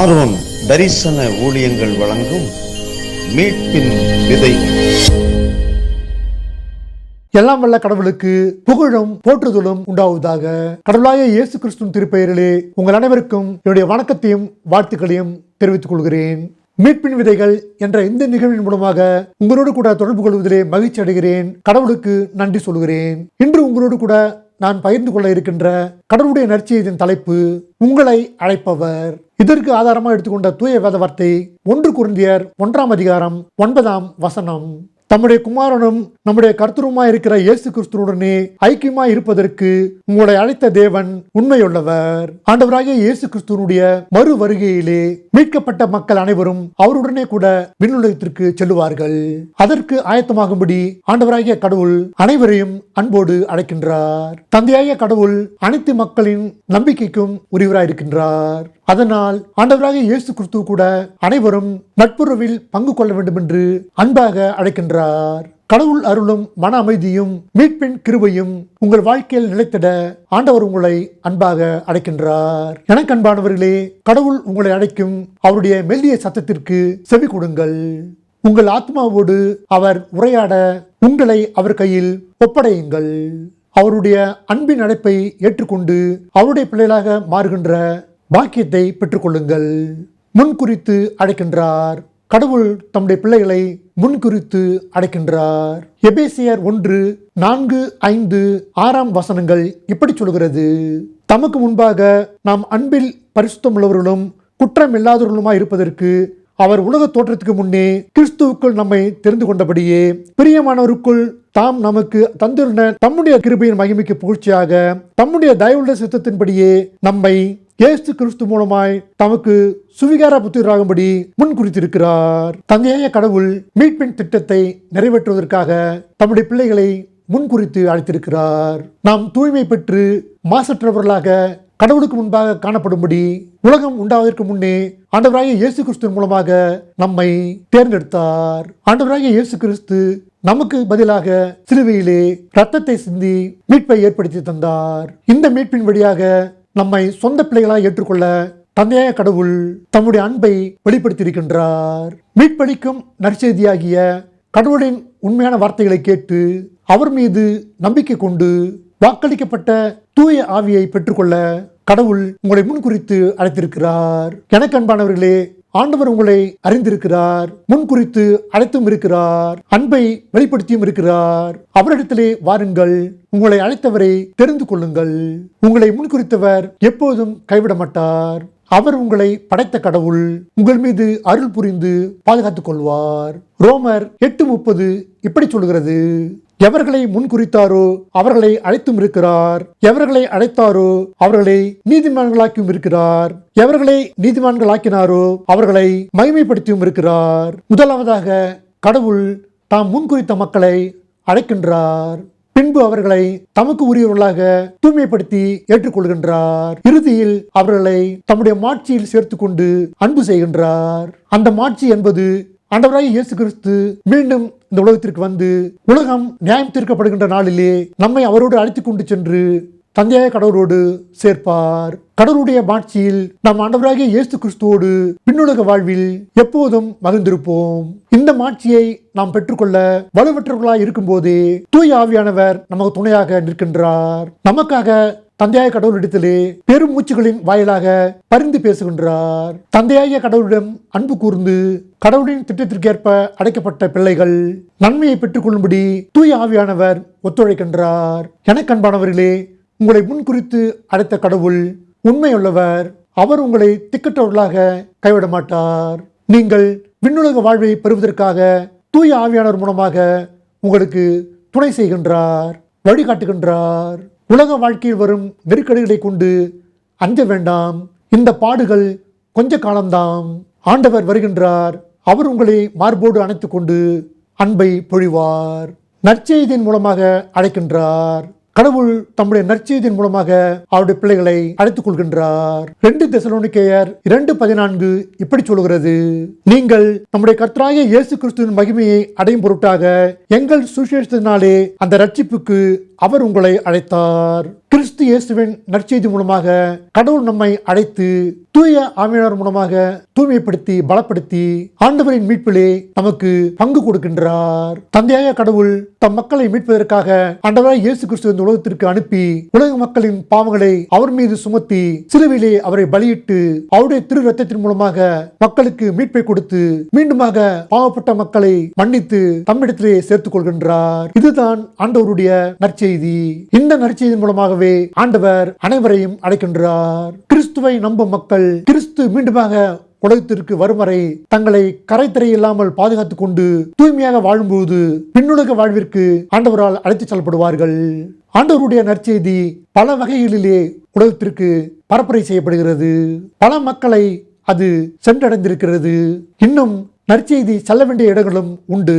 ஆர்வம் தரிசன ஊழியங்கள் வழங்கும் மீட்பின் விதை. எல்லாம் வல்ல கடவுளுக்கு புகழும் போற்றுதலும் உண்டாவதாக கடவுளாய இயேசு கிறிஸ்துவின் திருப்பெயரிலே உங்கள் அனைவருக்கும் என்னுடைய வணக்கத்தையும் வாழ்த்துக்களையும் தெரிவித்துக் கொள்கிறேன். மீட்பின் விதைகள் என்ற இந்த நிகழ்வின் மூலமாக உங்களோடு கூட தொடர்பு கொள்வதிலே மகிழ்ச்சி அடைகிறேன். கடவுளுக்கு நன்றி சொல்கிறேன். இன்று உங்களோடு கூட நான் பகிர்ந்து கொள்ள இருக்கின்ற கடவுளுடைய நற்செய்தியின் தலைப்பு உங்களை அழைப்பவர். இதற்கு ஆதாரமாக எடுத்துக்கொண்ட தூய வேத வார்த்தை ஒன்று குருந்தியர் ஒன்றாம் அதிகாரம் ஒன்பதாம் வசனம். தம்முடைய குமாரனும் நம்முடைய கர்த்தருமாய் இருக்கிற இயேசு கிறிஸ்துவுடனே ஐக்கியமாய் இருப்பதற்கு உங்களை அழைத்த தேவன் உண்மையுள்ளவர். ஆண்டவராகிய இயேசு கிறிஸ்துவனுடைய மறு வருகையிலே மீட்கப்பட்ட மக்கள் அனைவரும் அவருடனே கூட விண்ணுலகத்திற்கு செல்லுவார்கள். அதற்கு ஆயத்தமாகும்படி ஆண்டவராகிய கடவுள் அனைவரையும் அன்போடு அழைக்கின்றார். தந்தையாகிய கடவுள் அனைத்து மக்களின் நம்பிக்கைக்கும் உரியவராயிருக்கின்றார். அதனால் ஆண்டவராக இயேசு கிறிஸ்துவ கூட அனைவரும் நட்புறவில் பங்கு கொள்ள வேண்டும் என்று அன்பாக அழைக்கின்றார். கடவுள் அருளும் மன அமைதியும் மீட்பின் கிருபையும் உங்கள் வாழ்க்கையில் நிலைத்திட ஆண்டவர் உங்களை அன்பாக அழைக்கின்றார். எனக்கு அன்பானவர்களே கடவுள் உங்களை அழைக்கும் அவருடைய மெல்லிய சத்தத்திற்கு செவி கொடுங்கள். உங்கள் ஆத்மாவோடு அவர் உரையாட உங்களை அவர் கையில் ஒப்படையுங்கள். அவருடைய அன்பின் அழைப்பை ஏற்றுக்கொண்டு அவருடைய பிள்ளைகளாக மாறுகின்ற பாக்கியத்தை பெற்றுக்கொள்ளுங்கள். முன்குறித்து அழைக்கின்றார். கடவுள் தம்முடைய பிள்ளைகளை முன்குறித்து அடைக்கின்றார். எபேசியர் ஒன்று நான்கு ஐந்து ஆறாம் வசனங்கள் இப்படி சொல்கிறது. தமக்கு முன்பாக நாம் அன்பில் பரிசுத்தமுள்ளவர்களும் குற்றம் இல்லாதவர்களுமாய் இருப்பதற்கு அவர் உலக தோற்றத்துக்கு முன்னே கிறிஸ்துவுக்குள் நம்மை தெரிந்து கொண்டபடியே பிரியமானவருக்குள் தாம் நமக்கு தந்திருந்த தம்முடைய கிருபையின் மகிமைக்கு புகழ்ச்சியாக தம்முடைய தயவுள்ள சித்தத்தின்படியே நம்மை இயேசு கிறிஸ்து மூலமாய் தமக்கு சுவிகார புத்திராகும்படி முன் குறித்திருக்கிறார் தந்தையாய கடவுள் மீட்பின் திட்டத்தை நிறைவேற்றுவதற்காக தம்முடைய பிள்ளைகளை முன்குறித்து அழைத்திருக்கிறார். நாம் தூய்மை பெற்று மாசற்றவர்களாக கடவுளுக்கு முன்பாக காணப்படும்படி உலகம் உண்டாவதற்கு முன்னே ஆண்டவராகிய இயேசு கிறிஸ்து மூலமாக நம்மை தேர்ந்தெடுத்தார். ஆண்டவராகிய இயேசு கிறிஸ்து நமக்கு பதிலாக சிலுவையிலே ரத்தத்தை சிந்தி மீட்பை ஏற்படுத்தி தந்தார். இந்த மீட்பின் வழியாக நம்மை சொந்த பிள்ளைகளாக ஏற்றுக்கொள்ள தந்தையாய கடவுள் தம்முடைய அன்பை வெளிப்படுத்தியிருக்கின்றார். மீட்பளிக்கும் நற்செய்தியாகிய கடவுளின் உண்மையான வார்த்தைகளை கேட்டு அவர் மீது நம்பிக்கை கொண்டு வாக்களிக்கப்பட்ட தூய ஆவியை பெற்றுக்கொள்ள கடவுள் உங்களை முன்குறித்து அழைத்திருக்கிறார். எனக்கு அன்பானவர்களே ஆண்டவர் உங்களை அறிந்திருக்கிறார் முன் குறித்து அழைத்தும் இருக்கிறார் அன்பை வெளிப்படுத்தியும் இருக்கிறார். அவரிடத்திலே வாருங்கள் உங்களை அழைத்தவரை தெரிந்து கொள்ளுங்கள். உங்களை முன்குறித்தவர் எப்போதும் கைவிட மாட்டார் அவர் உங்களை படைத்த கடவுள் உங்கள் மீது அருள் புரிந்து பாதுகாத்துக் கொள்வார். ரோமர் எட்டு முப்பது இப்படி சொல்கிறது. எவர்களை முன்குறித்தாரோ அவர்களை அழைத்தும் இருக்கிறார். எவர்களை அழைத்தாரோ அவர்களை நீதிமான்களாக்கியும் இருக்கிறார். எவர்களை நீதிமான்களாக்கினாரோ அவர்களை மகிமைப்படுத்தியும் இருக்கிறார். முதலாவதாக கடவுள் தாம் முன்குறித்த மக்களை அழைக்கின்றார். பின்பு அவர்களை தமக்கு உரியவர்களாக தூய்மைப்படுத்தி ஏற்றுக்கொள்கின்றார். இறுதியில் அவர்களை தம்முடைய மாட்சியில் சேர்த்துக்கொண்டு அன்பு செய்கின்றார். அந்த மாட்சி என்பது ஆண்டவராய் இயேசு கிறிஸ்து மீண்டும் இந்த உலகத்திற்கு வந்து உலகம் நியாயம் தீர்க்கப்படுகின்ற நாளிலே நம்மை அவரோடு அழைத்து கொண்டு சென்று தந்தையாய கடவுளோடு சேர்ப்பார். கடவுளுடைய மாட்சியில் நாம் ஆண்டவராகிய இயேசு கிறிஸ்துவோடு பின்னுலக வாழ்வில் எப்போதும் மகிழ்ந்திருப்போம். இந்த மாட்சியை நாம் பெற்றுக்கொள்ள வலுவற்றவர்களாய் இருக்கும்போதே தூய் ஆவியானவர் நமக்கு துணையாக நிற்கின்றார். நமக்காக தந்தையாய கடவுளிடத்திலே பெரும் மூச்சுகளின் வாயிலாக பரிந்து பேசுகின்றார். தந்தையாய கடவுளிடம் அன்பு கூர்ந்து கடவுளின் திட்டத்திற்கேற்ப அடைக்கப்பட்ட பிள்ளைகள் நன்மையை பெற்றுக்கொள்ளும்படி தூய் ஆவியானவர் ஒத்துழைக்கின்றார். எனக்கன்பானவர்களே உங்களை முன்குறித்து அடைத்த கடவுள் உண்மையுள்ளவர். அவர் உங்களை திக்கற்றவர்களாக கைவிட மாட்டார் நீங்கள் விண்ணுலக வாழ்வை பெறுவதற்காக தூய ஆவியானவர் மூலமாக உங்களுக்கு துணை செய்கின்றார் வழிகாட்டுகின்றார். உலக வாழ்க்கையில் வரும் நெருக்கடிகளை கொண்டு அஞ்ச வேண்டாம். இந்த பாடுகள் கொஞ்ச காலம்தான் ஆண்டவர் வருகின்றார். அவர் உங்களை மார்போடு அணைத்துக்கொண்டு அன்பை பொழிவார். நற்செய்தியின் மூலமாக அழைக்கின்றார். கடவுள் தம்முடைய நற்செய்தியின் மூலமாக அவருடைய பிள்ளைகளை அழைத்துக் கொள்கின்றார். ரெண்டு தெசலோனிக்கேயர் இரண்டு பதினான்கு இப்படி சொல்கிறது நீங்கள் நம்முடைய கர்த்தராய இயேசு கிறிஸ்துவின் மகிமையை அடையும் பொருட்டாக எங்கள் சுசேஷத்தினாலே அந்த ரட்சிப்புக்கு அவர் உங்களை அழைத்தார். கிறிஸ்து இயேசுவின் நற்செய்தி மூலமாக கடவுள் நம்மை அழைத்து தூய ஆமையாளர் மூலமாக தூய்மைப்படுத்தி பலப்படுத்தி ஆண்டவரின் மீட்பிலே நமக்கு பங்கு கொடுக்கின்றார். தந்தையாக கடவுள் தம் மக்களை மீட்பதற்காக ஆண்டவராய் இயேசு கிறிஸ்து இந்த உலகத்திற்கு அனுப்பி உலக மக்களின் பாவங்களை அவர் மீது சுமத்தி சிலுவிலே அவரை பலியிட்டு அவருடைய திரு ரத்தத்தின் மூலமாக மக்களுக்கு மீட்பை கொடுத்து மீண்டுமாக பாவப்பட்ட மக்களை மன்னித்து தம்மிடத்திலே சேர்த்துக் கொள்கின்றார். இதுதான் ஆண்டவருடைய நற்செய்தி. இந்த நற்செய்தியின் மூலமாகவே ஆண்டவர் அனைவரையும் அழைக்கின்றார். கிறிஸ்துவை நம்பும் மக்கள் கிறிஸ்து மீண்டுமாக உலகத்திற்கு வரும் வரை தங்களை கரைத்திரை இல்லாமல் பாதுகாத்துக் கொண்டு தூய்மையாக வாழும்போது பின்னுலக வாழ்விற்கு ஆண்டவரால் அழைத்துச் செல்லப்படுவார்கள். ஆண்டவருடைய நற்செய்தி பல வகைகளிலே உலகத்திற்கு பரப்புரை செய்யப்படுகிறது. பல மக்களை அது சென்றடைந்திருக்கிறது. இன்னும் நற்செய்தி செல்ல வேண்டிய இடங்களும் உண்டு.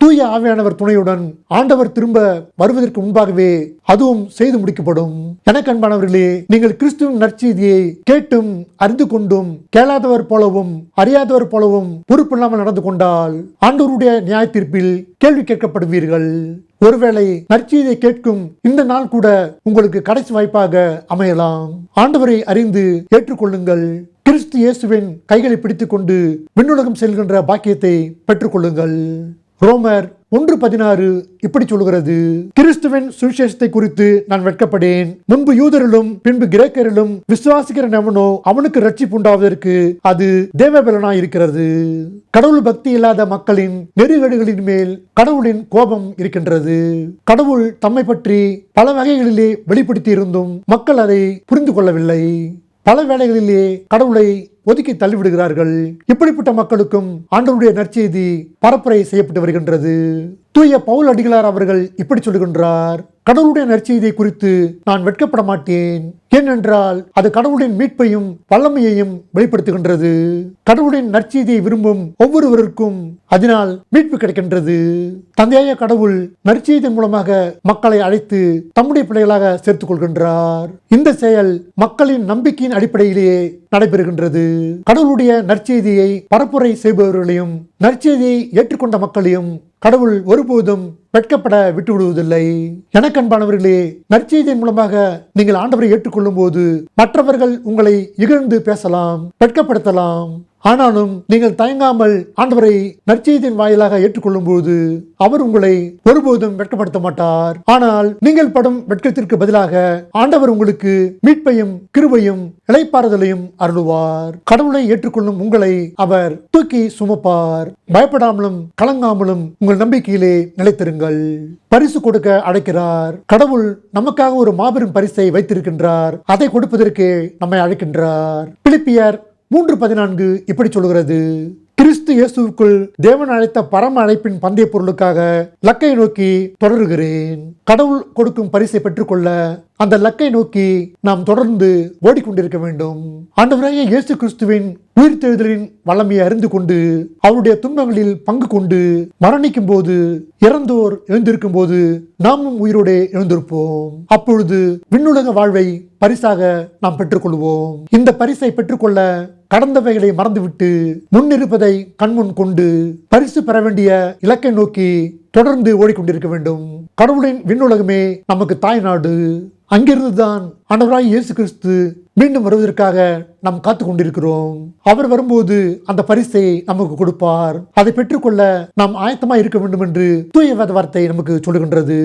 தூய ஆவியானவர் துணையுடன் ஆண்டவர் திரும்ப வருவதற்கு முன்பாகவே அதுவும் செய்து முடிக்கப்படும். எனக்கு அன்பானவர்களே நீங்கள் கிறிஸ்துவின் நற்செய்தியை கேட்டும் அறிந்து கொண்டும் கேளாதவர் போலவும் அறியாதவர் போலவும் பொறுப்பில்லாமல் நடந்து கொண்டால் ஆண்டவருடைய நியாய தீர்ப்பில் கேள்வி கேட்கப்படுவீர்கள். ஒருவேளை நற்செய்தியை கேட்கும் இந்த நாள் கூட உங்களுக்கு கடைசி வாய்ப்பாக அமையலாம். ஆண்டவரை அறிந்து ஏற்றுக்கொள்ளுங்கள். கிறிஸ்து இயேசுவின் கைகளை பிடித்துக்கொண்டு விண்ணுலகம் செல்கின்ற பாக்கியத்தை பெற்றுக்கொள்ளுங்கள். ரோமர் ஒன்று பதினாறு இப்படி சொல்கிறது கிறிஸ்துவின் சுவிசேஷத்தை குறித்து நான் வெட்கப்படேன். முன்பு யூதரிலும் பின்பு கிரேக்கரிலும் விசுவாசிக்கிற நவனோ அவனுக்கு ரட்சிப்பு உண்டாவதற்கு அது தேவபலனாய் இருக்கிறது. கடவுள் பக்தி இல்லாத மக்களின் நெருகடுகளின் மேல் கடவுளின் கோபம் இருக்கின்றது. கடவுள் தம்மை பற்றி பல வகைகளிலே வெளிப்படுத்தி இருந்தும் மக்கள் அதை புரிந்து கொள்ளவில்லை. பல வேளைகளிலே கடவுளை ஒதுக்கி தள்ளிவிடுகிறார்கள். இப்படிப்பட்ட மக்களுக்கும் ஆண்டவருடைய நற்செய்தி பரப்புரை செய்யப்பட்டு வருகின்றது. தூய பவுல் அடிகளார் அவர்கள் இப்படி சொல்லுகின்றார் கடவுளுடைய நற்செய்தியை குறித்து நான் வெட்கப்பட மாட்டேன். ஏனென்றால் அது கடவுளின் மீட்பையும் வல்லமையையும் வெளிப்படுத்துகின்றது. கடவுளின் நற்செய்தியை விரும்பும் ஒவ்வொருவருக்கும் அதனால் மீட்பு கிடைக்கின்றது. தந்தையாய கடவுள் நற்செய்தியின் மூலமாக மக்களை அழைத்து தம்முடைய பிள்ளைகளாக சேர்த்துக் கொள்கின்றார். இந்த செயல் மக்களின் நம்பிக்கையின் அடிப்படையிலேயே நடைபெறுகின்றது. கடவுளுடைய நற்செய்தியை பரப்புரை செய்பவர்களையும் நற்செய்தியை ஏற்றுக்கொண்ட மக்களையும் கடவுள் ஒருபோதும் வெட்கப்பட விட்டு விடுவதில்லை நற்செய்தியின் மூலமாக நீங்கள் ஆண்டவரை கொள்ளும் போது மற்றவர்கள் உங்களை இகழ்ந்து பேசலாம் வெட்கப்படுத்தலாம். ஆனாலும் நீங்கள் தயங்காமல் ஆண்டவரை நற்செய்தியின் வாயிலாக ஏற்றுக்கொள்ளும் போது அவர் உங்களை ஒருபோதும் வெட்கப்படுத்த மாட்டார். ஆனால் நீங்கள் படும் வெட்கத்திற்கு பதிலாக ஆண்டவர் உங்களுக்கு மீட்பையும் கிருபையும் இளைப்பாறுதலையும் அருளுவார். கடவுளை ஏற்றுக்கொள்ளும் உங்களை அவர் தூக்கி சுமப்பார். பயப்படாமலும் கலங்காமலும் உங்கள் நம்பிக்கையிலே நிலைத்திருங்கள். பரிசு கொடுக்க அழைக்கிறார். கடவுள் நமக்காக ஒரு மாபெரும் பரிசை வைத்திருக்கின்றார். அதை கொடுப்பதற்கு நம்மை அழைக்கின்றார். பிலிப்பியர் மூன்று பதினான்கு இப்படி சொல்கிறது கிறிஸ்து இயேசுவுக்குள் தேவன் அழைத்த பரம அழைப்பின் பந்தய பொருளுக்காக லக்கை நோக்கி தொடருகிறேன். கடவுள் கொடுக்கும் பரிசை பெற்றுக்கொள்ள அந்த லக்கை நோக்கி நாம் தொடர்ந்து ஓடிக்கொண்டிருக்க வேண்டும். ஆண்டவராகிய இயேசு கிறிஸ்துவின் உயிர்த்தெழுதலின் வல்லமையை அறிந்து கொண்டு அவருடைய துன்பங்களில் பங்கு கொண்டு மரணிக்கும் போது இறந்தோர் எழுந்திருக்கும் போது நாமும் உயிரோடே எழுந்திருப்போம். அப்பொழுது விண்ணுலக வாழ்வை பரிசாக நாம் பெற்றுக்கொள்வோம். இந்த பரிசை பெற்றுக்கொள்ள கடந்தவைகளை மறந்துவிட்டு முன்னிருப்பதை கண்முன் கொண்டு பரிசு பெற வேண்டிய இலக்கை நோக்கி தொடர்ந்து ஓடிக்கொண்டிருக்க வேண்டும். கடவுளின் விண்ணுலகமே நமக்கு தாய் நாடு. அங்கிருந்துதான் ஆண்டவராய் இயேசு கிறிஸ்து மீண்டும் வருவதற்காக நாம் காத்து கொண்டிருக்கிறோம் அவர் வரும்போது அந்த பரிசை நமக்கு கொடுப்பார். அதை பெற்றுக்கொள்ள நாம் ஆயத்தமா இருக்க வேண்டும் என்று தூய வேத வார்த்தை நமக்கு சொல்லுகின்றது.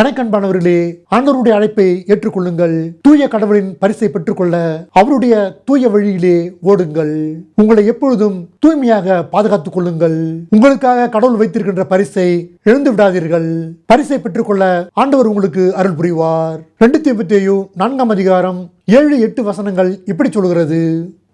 எனக்கன்பானவர்களே ஆண்டவருடைய அழைப்பை ஏற்றுக்கொள்ளுங்கள். தூய கடவுளின் பரிசை பெற்றுக்கொள்ள அவருடைய தூய வழியிலே ஓடுங்கள். உங்களை எப்பொழுதும் தூய்மையாக பாதுகாத்துக் கொள்ளுங்கள். உங்களுக்காக கடவுள் வைத்திருக்கின்ற பரிசை இழந்து விடாதீர்கள் பரிசை பெற்றுக்கொள்ள ஆண்டவர் உங்களுக்கு அருள் புரிவார். ரெண்டு தீபத்தேயு நான்காம் அதிகாரம் ஏழு எட்டு வசனங்கள் இப்படி சொல்கிறது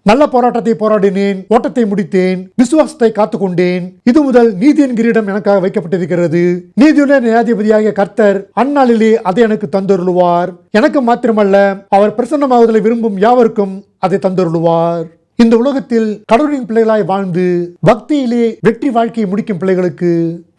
நல்ல போராட்டத்தை போராடினேன் ஓட்டத்தை முடித்தேன் விசுவாசத்தை காத்துக்கொண்டேன். இது முதல் நீதியின் கிரீடம் எனக்காக வைக்கப்பட்டிருக்கிறது. நீதியுள்ள நியாயாதிபதியாகிய கர்த்தர் அந்நாளிலே அதை எனக்கு தந்தருளுவார். எனக்கு மாத்திரமல்ல அவர் பிரசன்னமாவதில் விரும்பும் யாவருக்கும் அதை தந்தருளுவார். இந்த உலகத்தில் கடவுளின் பிள்ளைகளாய் வாழ்ந்து பக்தியிலே வெற்றி வாழ்க்கையை முடிக்கும் பிள்ளைகளுக்கு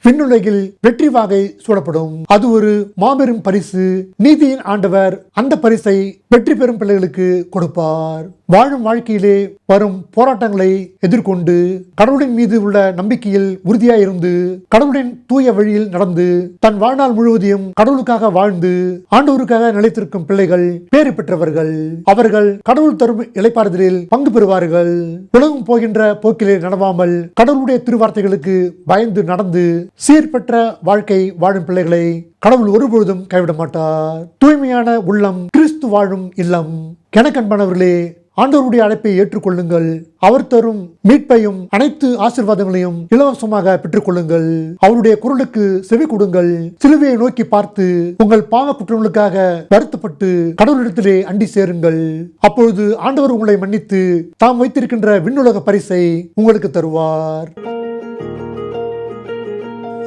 விண்ணுலகில் வெற்றி வாகை சூடப்படும். அது ஒரு மாபெரும் பரிசு. நீதியின் ஆண்டவர் அந்த பரிசை வெற்றி பெறும் பிள்ளைகளுக்கு கொடுப்பார். வாழும் வாழ்க்கையிலே வரும் போராட்டங்களை எதிர்கொண்டு கடவுளின் மீது உள்ள நம்பிக்கையில் உறுதியாக இருந்து கடவுளின் தூய வழியில் நடந்து தன் வாழ்நாள் முழுவதையும் கடவுளுக்காக வாழ்ந்து ஆண்டவருக்காக நிலைத்திருக்கும் பிள்ளைகள் பேறு பெற்றவர்கள். அவர்கள் கடவுள் தரும் இளைப்பாறுதலில் பங்கு பெறுவார்கள். உலகம் போகின்ற போக்கிலே நடவாமல் கடவுளுடைய திருவார்த்தைகளுக்கு பயந்து நடந்து சீர்பெற்ற வாழ்க்கை வாழும் பிள்ளைகளை கடவுள் ஒருபொழுதும் கைவிட மாட்டார். தூய்மையான உள்ளம் கிறிஸ்து வாழும் இல்லம். கணக்கன்பனவர்களே ஆண்டவருடைய அழைப்பை ஏற்றுக்கொள்ளுங்கள். அவர் தரும் மீட்பையும் அனைத்து ஆசீர்வாதங்களையும் இலவசமாக பெற்றுக்கொள்ளுங்கள். அவருடைய குரலுக்கு செவி கொடுங்கள். சிலுவையை நோக்கி பார்த்து உங்கள் பாவ குற்றங்களுக்காக வருத்தப்பட்டு கடவுளிடத்திலே அண்டி சேருங்கள். அப்பொழுது ஆண்டவர் உங்களை மன்னித்து தாம் வைத்திருக்கின்ற விண்ணுலக பரிசை உங்களுக்கு தருவார்.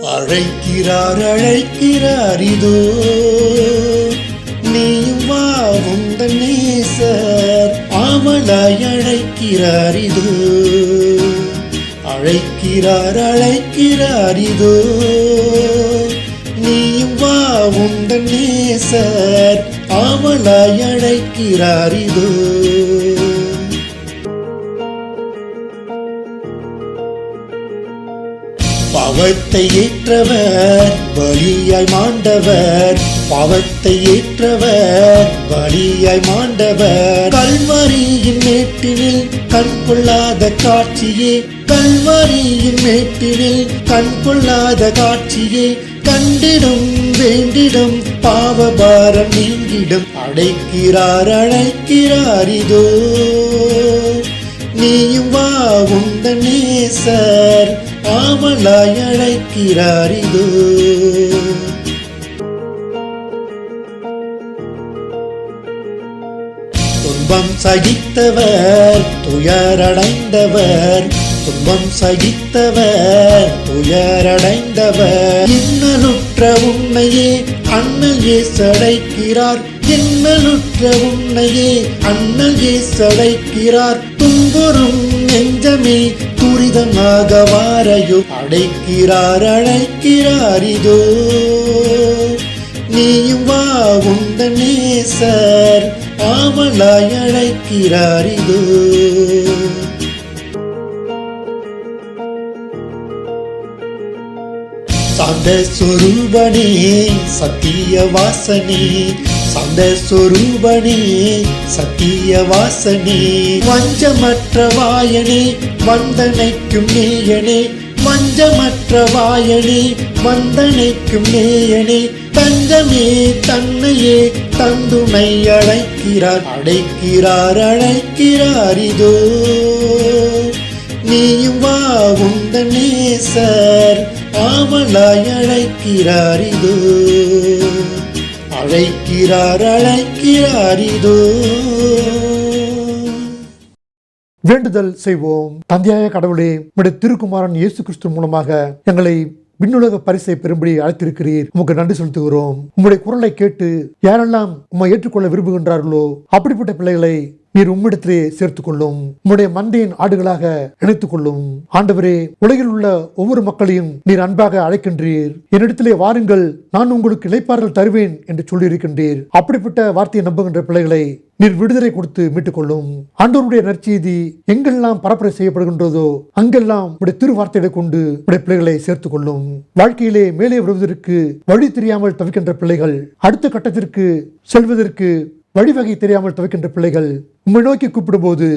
அழைக்கிறார் அழைக்கிறார் இதோ. நீயும் வா உந்தன் நேசர் ஆமலாய் அழைக்கிறார் இதோ. அழைக்கிறார் அழைக்கிறார் இதோ. நீயும் வா உந்தன் நேசர் ஆமலாய் அழைக்கிறார் இதோ. பாவத்தை ஏற்றவர் வழியாய் மாண்டவர். பாவத்தை ஏற்றவர் வழியாய் மாண்டவர். கல்வரியின் மேட்டினில் கண் கொள்ளாத காட்சியே கல்வரியின் மேட்டினில் கண் கொள்ளாத காட்சியே. கண்டிடும் வேண்டிடும் பாவபாரம் நீங்கிடும். அடைக்கிறார் அழைக்கிறார் இதோ. நீயும் வா உந்த நேசர். ஆமலாய் அழைக்கிறார் இதோ. துன்பம் சகித்தவர் துயரடைந்தவர். துன்பம் சகித்தவர் துயரடைந்தவர். இன்னலுற்ற உன்னையே அன்னையே சடைக்கிறார். இன்னலுற்ற உன்னையே அன்னையே சடைக்கிறார். துன்புறும் நெஞ்சமே துரிதமாக வாரையோ அடைக்கிறார் அழைக்கிறார் இதோ. நீயும் வா உந்த நேசர் ஆமலாய் அழைக்கிறார் இதோ. சாந்த சொரூபனே சத்திய வாசனே சாந்த சொரூபனே சத்திய வாசனே வஞ்சமற்ற வாயனே வந்தனைக்கும் நேயனே வஞ்சமற்ற வாயனே வந்தனைக்கும் நேயனே தஞ்சமே தன்னையே தந்துணை அழைக்கிறார் அழைக்கிறார் அழைக்கிறார் இதோ. நீயும் வா உந்த நேசர் ஆமலாய் அழைக்கிறார் இதோ. அழைக்கிறார் அழைக்கிறார் இதோ. வேண்டுதல் செய்வோம். தந்தையாய கடவுளே உடைய திருக்குமாரன் இயேசு கிறிஸ்து மூலமாக எங்களை விண்ணுலக பரிசை பெறும்படி அழைத்திருக்கிறீர். உமக்கு நன்றி செலுத்துகிறோம். உம்முடைய குரலை கேட்டு யாரெல்லாம் உம்மை ஏற்றுக்கொள்ள விரும்புகின்றார்களோ அப்படிப்பட்ட பிள்ளைகளை நீர் உம்மிடத்திலே சேர்த்துக் கொள்ளும் உம்முடைய மந்தையின் ஆடுகளாக இணைத்துக் கொள்ளும் ஆண்டவரே உலகில் உள்ள ஒவ்வொரு மக்களையும் நீர் அன்பாக அழைக்கின்றீர். என்னிடத்திலே வாருங்கள் நான் உங்களுக்கு இளைப்பாறுதல் தருவேன் என்று சொல்லியிருக்கின்றீர். அப்படிப்பட்ட வார்த்தையை நம்புகின்ற பிள்ளைகளை நீர் விடுதலை கொடுத்து மீட்டுக் கொள்ளும் ஆண்டவருடைய நற்செய்தி எங்கெல்லாம் பரப்புரை செய்யப்படுகின்றதோ அங்கெல்லாம் உடைய திருவார்த்தைகளை கொண்டு உடைய பிள்ளைகளை சேர்த்துக் கொள்ளும் வாழ்க்கையிலே மேலே வருவதற்கு வழி தெரியாமல் தவிக்கின்ற பிள்ளைகள் அடுத்த கட்டத்திற்கு செல்வதற்கு வழிவகை தெரியாமல் தவிக்கின்ற பிள்ளைகள் உம்மை நோக்கி கூப்பிடும்போது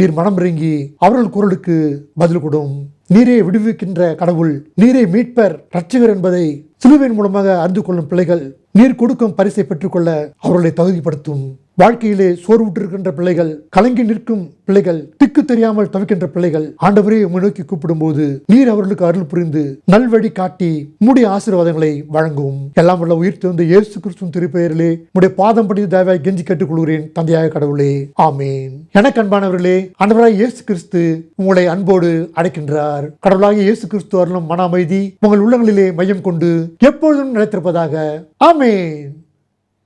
நீர் மனம் இறங்கி அவர்கள் குரலுக்கு பதில் கொடும். நீரே விடுவிக்கின்ற கடவுள் நீரே மீட்பர் ரட்சகர் என்பதை சிலுவையின் மூலமாக அறிந்து கொள்ளும் பிள்ளைகள் நீர் கொடுக்கும் பரிசை பெற்றுக்கொள்ள அவர்களை தகுதிப்படுத்தும். வாழ்க்கையிலே சோர்வுற்றிருக்கின்ற பிள்ளைகள் கலங்கி நிற்கும் பிள்ளைகள் திக்கு தெரியாமல் தவிக்கின்ற பிள்ளைகள் ஆண்டவரே உம்மை நோக்கி கூப்பிடும்போது நீர் அவர்களுக்கு அருள் புரிந்து நல்வழி காட்டி மூடிய ஆசீர்வாதங்களை வழங்கும். எல்லாம் உள்ள உயிர் திறந்த இயேசு கிறிஸ்துவின் திருப்பெயரிலே உடைய பாதம் படித்து தேவாய் கெஞ்சி கேட்டுக்கொள்கிறேன் தந்தையாக கடவுளே. ஆமேன். எனக்கு அன்பானவர்களே ஆண்டவராய் இயேசு கிறிஸ்து உங்களை அன்போடு அடைக்கின்றார் கடவுளாக இயேசு கிறிஸ்து அருளும் மன அமைதி உங்கள் உள்ளங்களிலே மையம் கொண்டு எப்பொழுதும் நிலைத்திருப்பதாக. ஆமேன்.